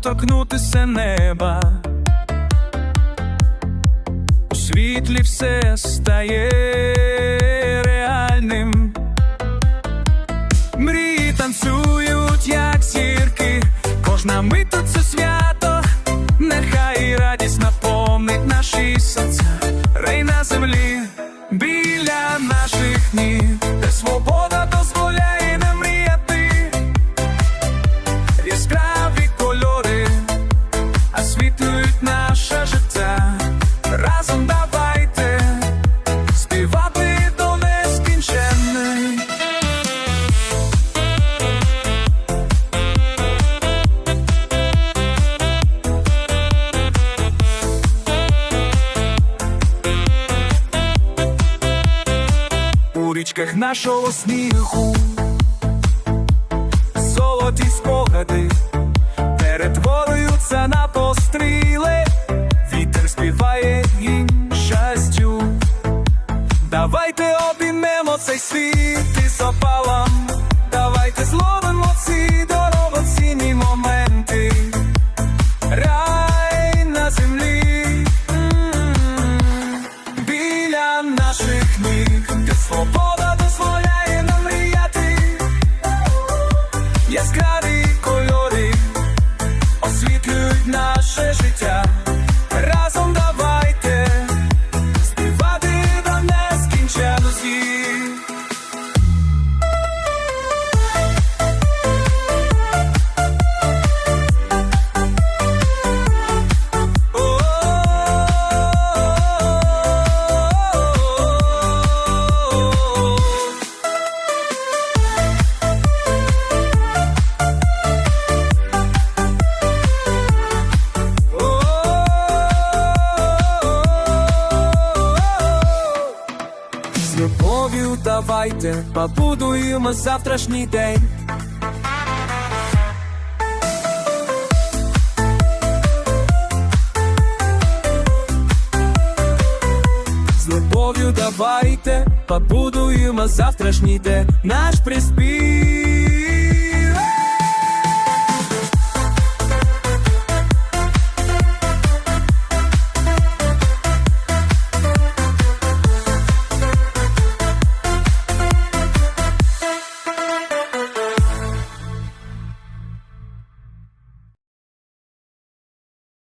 торкнутися неба. У світлі все стає реальним. Мрії танцюють, як зірки, кожна мить тут це свято, нехай радість наповнить наші серця, рей на землі біля наших ніг, де свобода річках нашого сміху, золоті спогади перетворюються на постріли, вітер співає їм щастю. Давайте обіймемо цей світ і опалом, давайте побудуємо завтрашній день. З давайте побудуємо завтрашній день наш приспів.